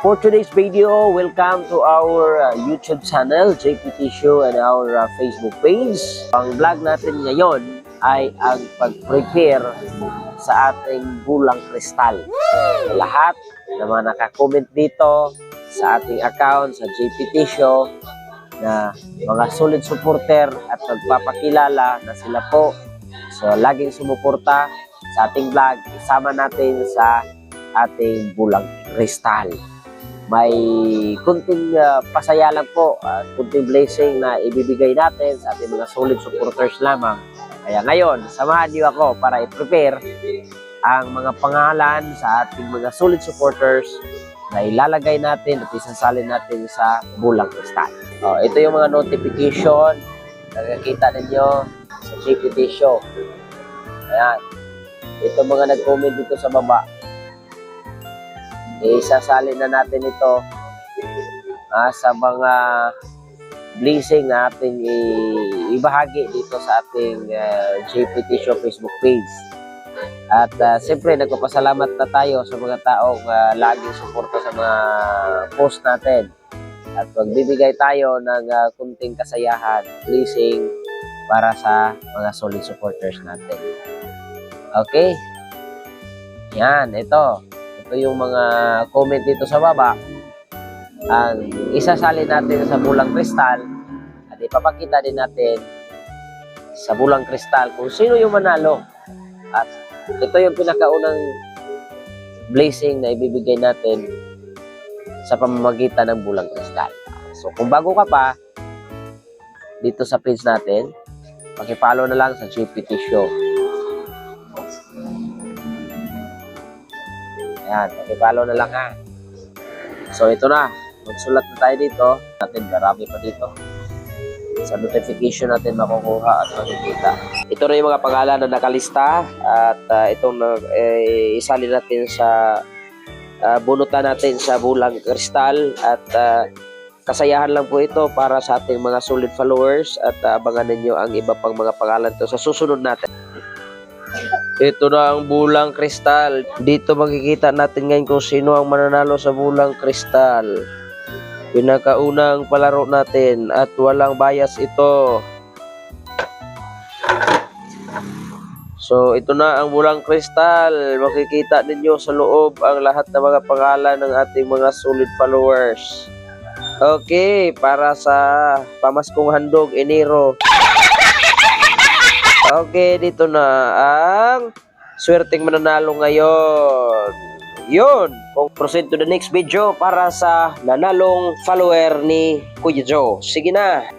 For today's video, welcome to our uh, YouTube channel, JPT Show, and our uh, Facebook page. Ang vlog natin ngayon ay ang pag-prepare sa ating bulang kristal. Lahat na mga nakakomment dito sa ating account sa JPT Show na mga solid supporter at nagpapakilala na sila po so laging sumuporta sa ating vlog isama natin sa ating bulang kristal may kunting uh, pasaya lang po at kunting blessing na ibibigay natin sa ating mga solid supporters lamang. Kaya ngayon, samahan niyo ako para i-prepare ang mga pangalan sa ating mga solid supporters na ilalagay natin at isasalin natin sa bulang kristal. Oh, ito yung mga notification na nakikita ninyo sa GPT show. Ayan. Ito mga nag-comment dito sa baba isasali na natin ito ah, sa mga blessing na ating ibahagi dito sa ating uh, JPT Show Facebook page. At uh, siyempre, nagpapasalamat na tayo sa mga taong uh, laging suporta sa mga post natin. At magbibigay tayo ng uh, kunting kasayahan, blessing para sa mga solid supporters natin. Okay? Yan, ito yung mga comment dito sa baba ang isasali natin sa bulang kristal at ipapakita din natin sa bulang kristal kung sino yung manalo. At ito yung pinakaunang blessing na ibibigay natin sa pamamagitan ng bulang kristal. So kung bago ka pa dito sa page natin pakipollow na lang sa GPT Show Ayan, pakipollow na lang ha. So ito na, magsulat na tayo dito. Natin, marami pa dito. Sa notification natin makukuha at makikita. Ito na yung mga pangalan na nakalista at uh, itong eh, isali natin sa uh, bunutan natin sa bulang kristal at uh, kasayahan lang po ito para sa ating mga solid followers at uh, abangan ninyo ang iba pang mga pangalan to sa susunod natin. Ito na ang bulang kristal. Dito makikita natin ngayon kung sino ang mananalo sa bulang kristal. Pinakaunang palaro natin at walang bias ito. So ito na ang bulang kristal. Makikita ninyo sa loob ang lahat ng mga pangalan ng ating mga solid followers. Okay, para sa pamaskong handog Enero. Okay, dito na ang swerteng mananalo ngayon. Yun, kung proceed to the next video para sa nanalong follower ni Kuya Joe. Sige na.